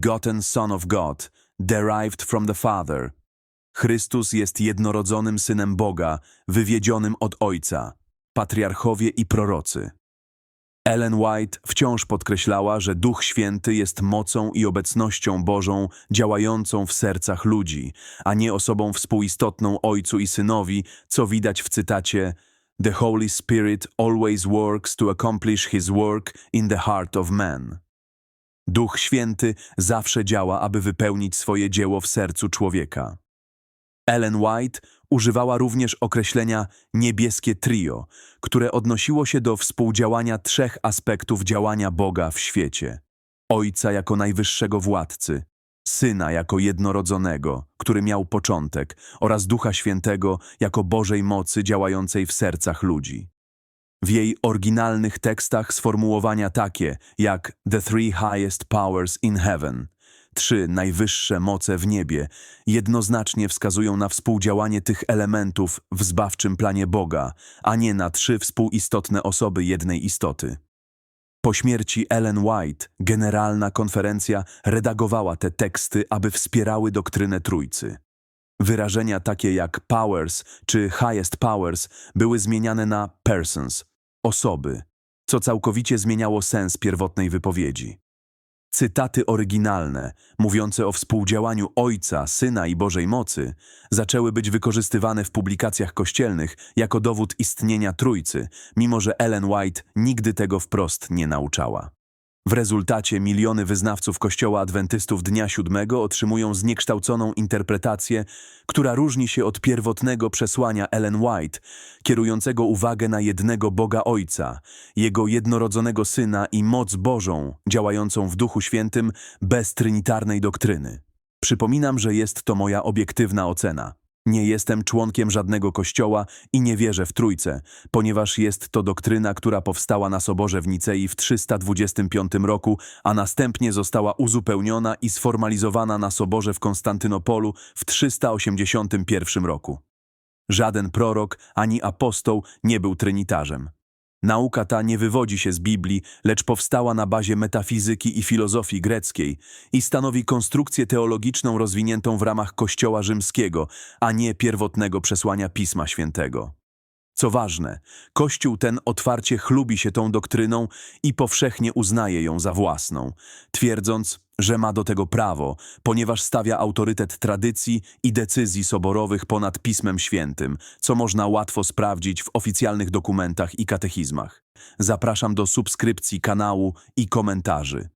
begotten Son of God, derived from the Father. Chrystus jest jednorodzonym Synem Boga, wywiedzionym od Ojca, patriarchowie i prorocy. Ellen White wciąż podkreślała, że Duch Święty jest mocą i obecnością Bożą działającą w sercach ludzi, a nie osobą współistotną Ojcu i Synowi, co widać w cytacie The Holy Spirit always works to accomplish His work in the heart of man. Duch Święty zawsze działa, aby wypełnić swoje dzieło w sercu człowieka. Ellen White używała również określenia niebieskie trio, które odnosiło się do współdziałania trzech aspektów działania Boga w świecie. Ojca jako najwyższego władcy, Syna jako jednorodzonego, który miał początek, oraz Ducha Świętego jako Bożej mocy działającej w sercach ludzi. W jej oryginalnych tekstach sformułowania takie jak The Three Highest Powers in Heaven, trzy najwyższe moce w niebie, jednoznacznie wskazują na współdziałanie tych elementów w zbawczym planie Boga, a nie na trzy współistotne osoby jednej istoty. Po śmierci Ellen White Generalna Konferencja redagowała te teksty, aby wspierały doktrynę Trójcy. Wyrażenia takie jak powers czy highest powers były zmieniane na persons, osoby, co całkowicie zmieniało sens pierwotnej wypowiedzi. Cytaty oryginalne, mówiące o współdziałaniu Ojca, Syna i Bożej mocy, zaczęły być wykorzystywane w publikacjach kościelnych jako dowód istnienia Trójcy, mimo że Ellen White nigdy tego wprost nie nauczała. W rezultacie miliony wyznawców Kościoła Adwentystów Dnia Siódmego otrzymują zniekształconą interpretację, która różni się od pierwotnego przesłania Ellen White, kierującego uwagę na jednego Boga Ojca, Jego jednorodzonego Syna i moc Bożą, działającą w Duchu Świętym bez trynitarnej doktryny. Przypominam, że jest to moja obiektywna ocena. Nie jestem członkiem żadnego kościoła i nie wierzę w Trójcę, ponieważ jest to doktryna, która powstała na Soborze w Nicei w 325 roku, a następnie została uzupełniona i sformalizowana na Soborze w Konstantynopolu w 381 roku. Żaden prorok ani apostoł nie był trynitarzem. Nauka ta nie wywodzi się z Biblii, lecz powstała na bazie metafizyki i filozofii greckiej i stanowi konstrukcję teologiczną rozwiniętą w ramach Kościoła rzymskiego, a nie pierwotnego przesłania Pisma Świętego. Co ważne, Kościół ten otwarcie chlubi się tą doktryną i powszechnie uznaje ją za własną, twierdząc, że ma do tego prawo, ponieważ stawia autorytet tradycji i decyzji soborowych ponad Pismem Świętym, co można łatwo sprawdzić w oficjalnych dokumentach i katechizmach. Zapraszam do subskrypcji kanału i komentarzy.